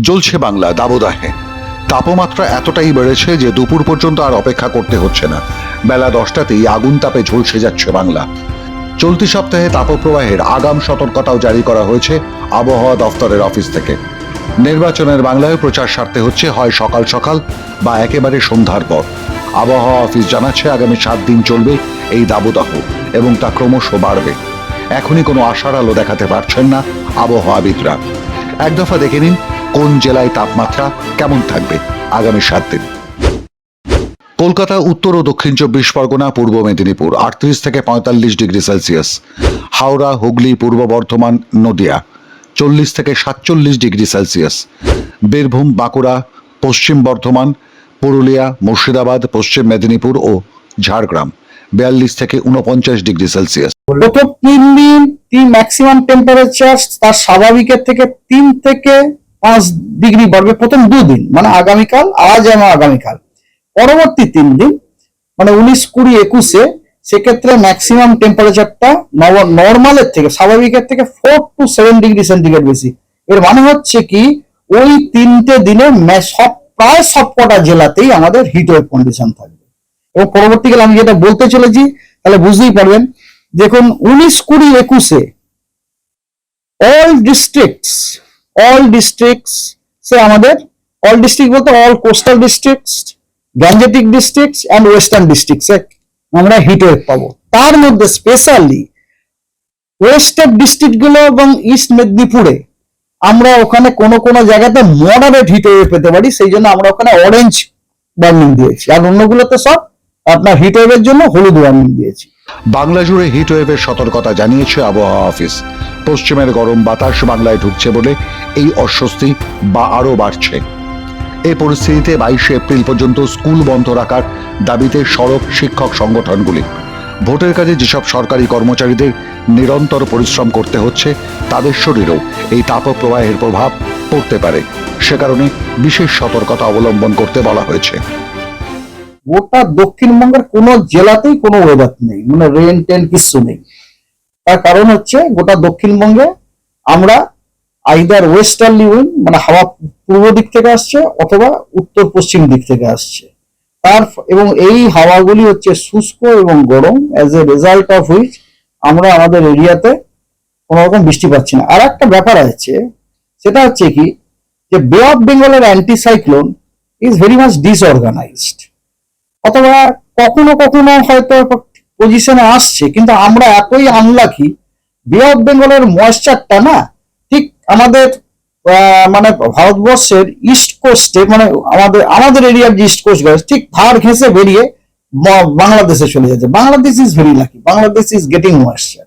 জ্বলছে বাংলা দাবদাহে। তাপমাত্রা এতটাই বেড়েছে যে দুপুর পর্যন্ত আর অপেক্ষা করতে হচ্ছে না। বেলা দশটাতেই আগুন তাপে ঝলসে যাচ্ছে বাংলা। চলতি সপ্তাহে তাপপ্রবাহের আগাম সতর্কতাও জারি করা হয়েছে আবহাওয়া দফতরের অফিস থেকে। নির্বাচনের বাংলায় প্রচার সারতে হচ্ছে হয় সকাল সকাল বা একেবারে সন্ধ্যার পর। আবহাওয়া অফিস জানাচ্ছে আগামী সাত দিন চলবে এই দাবদাহ এবং তা ক্রমশ বাড়বে। এখনই কোনো আশার আলো দেখাতে পারছেন না আবহাওয়াবিদরা। এক দফা দেখে নিন কোন জেলায় তাপমাত্রা কেমন থাকবে? আগামী সাত দিন। কলকাতা, উত্তর ও দক্ষিণ চব্বিশ পরগনা, পূর্ব মেদিনীপুর, আটত্রিশ থেকে পঁয়তাল্লিশ ডিগ্রি সেলসিয়াস। হাওড়া, হুগলি, পূর্ব বর্ধমান, নদিয়া, চল্লিশ থেকে সাতচল্লিশ ডিগ্রি সেলসিয়াস। বীরভূম, বাঁকুড়া, পশ্চিম বর্ধমান, পুরুলিয়া, মুর্শিদাবাদ, পশ্চিম মেদিনীপুর ও ঝাড়গ্রাম, বিয়াল্লিশ থেকে উনপঞ্চাশ ডিগ্রি সেলসিয়াস। গত তিন দিন ম্যাক্সিমাম টেম্পারেচার তার স্বাভাবিকের থেকে তিন থেকে পাঁচ ডিগ্রি বাড়বে প্রথম দুদিন মানে আগামীকাল, আজ এবং আগামীকাল। পরবর্তী তিন দিন মানে উনিশ কুড়ি একুশে, সেক্ষেত্রে ম্যাক্সিমাম টেম্পারেচারটা নর্মালের থেকে, স্বাভাবিকের থেকে four to seven degree centigrade বেশি। এর মানে হচ্ছে কি, ওই তিনটে দিনে সব, প্রায় সবকটা জেলাতেই আমাদের হিট ওয়েভ কন্ডিশন থাকবে। এবং পরবর্তীকালে আমি যেটা বলতে চলেছি, তাহলে বুঝতেই পারবেন, দেখুন, উনিশ কুড়ি একুশে অল ডিস্ট্রিক্টস অল ডিস্ট্রিক্টস সে আমাদের অল ডিস্ট্রিক্ট বলতে all coastal districts gangetic districts and western ডিস্ট্রিক্টসে আমরা হিটওয়েভ পাবো। তার মধ্যে স্পেশালি ওয়েস্টার্ন ডিস্ট্রিক্টগুলো এবং ইস্ট মেদিনীপুরে আমরা ওখানে কোনো কোনো জায়গাতে মডারেট হিট ওয়েভ পেতে পারি, সেই জন্য আমরা ওখানে অরেঞ্জ ওয়ার্নিং দিয়েছি। আর অন্যগুলোতে সব আপনার হিট ওয়েভের জন্য হলুদ ওয়ার্নিং দিয়েছি। বাংলা জুড়ে হিট ওয়েভের সতর্কতা জানিয়েছে আবহাওয়া অফিস। পশ্চিমের গরম বাতাস বাংলায় ঢুকছে বলে এই অস্বস্তি বা আরও বাড়ছে। এই পরিস্থিতিতে বাইশে এপ্রিল পর্যন্ত স্কুল বন্ধ রাখার দাবিতে সড়ক শিক্ষক সংগঠনগুলি। ভোটের কাজে যেসব সরকারি কর্মচারীদের নিরন্তর পরিশ্রম করতে হচ্ছে, তাদের শরীরেও এই তাপপ্রবাহের প্রভাব পড়তে পারে। সে কারণে বিশেষ সতর্কতা অবলম্বন করতে বলা হয়েছে। গোটা দক্ষিণবঙ্গের কোনো জেলাতেই কোনো ওয়েদার নেই মানে রেন টেন কিছু নেই। তার কারণ হচ্ছে গোটা দক্ষিণবঙ্গে আমরা আইদার ওয়েস্টার্লি উইন্ড মানে হাওয়া পূর্ব দিক থেকে আসছে অথবা উত্তর পশ্চিম দিক থেকে আসছে। তার এবং এই হাওয়াগুলি হচ্ছে শুষ্ক এবং গরম as a result of which আমরা আমাদের এরিয়াতে কোনো রকম বৃষ্টি পাচ্ছি না। আর একটা ব্যাপার আছে, সেটা হচ্ছে কি, যে বে অফ বেঙ্গলের anticyclone is very much disorganised অথবা কখনো কখনো হয়তো পজিশনে আসছে, কিন্তু আমরা এতই আনলাকি বে অফ বেঙ্গলের ময়েশ্চারটা না, ঠিক আমাদের মানে ভারতবর্ষের ইস্ট কোস্টে মানে আমাদের আমাদের এরিয়ার যে ইস্ট কোস্ট গেছে ঠিক ধার ঘেঁষে বেরিয়ে বাংলাদেশে চলে যাচ্ছে Bangladesh is very lucky Bangladesh is getting moisture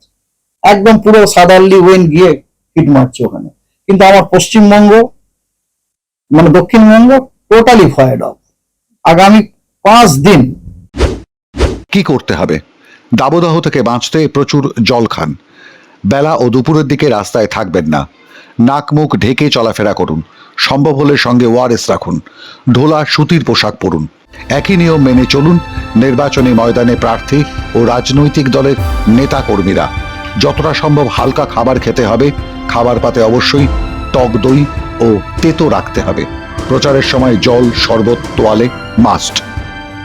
একদম পুরো সাদারলি ওয়েন গিয়ে হিট মারছে ওখানে। কিন্তু আমার পশ্চিমবঙ্গ মানে দক্ষিণবঙ্গ টোটালি ভয়েড অফ আগামী পাঁচ দিন। কি করতে হবে? দাবদাহ থেকে বাঁচতে প্রচুর জল খান। বেলা ও দুপুরের দিকে রাস্তায় থাকবেন না। নাক মুখ ঢেকে চলাফেরা করুন। সম্ভব হলে সঙ্গে ওয়ারেস রাখুন। ঢোলা সুতির পোশাক পরুন। একই নিয়ম মেনে চলুন। নির্বাচনী ময়দানে প্রার্থী ও রাজনৈতিক দলের নেতা কর্মীরা যতটা সম্ভব হালকা খাবার খেতে হবে। খাবার পাতে অবশ্যই টক দই ও তেতো রাখতে হবে। প্রচারের সময় জল, শরবত, তোয়ালে, মাস্ট।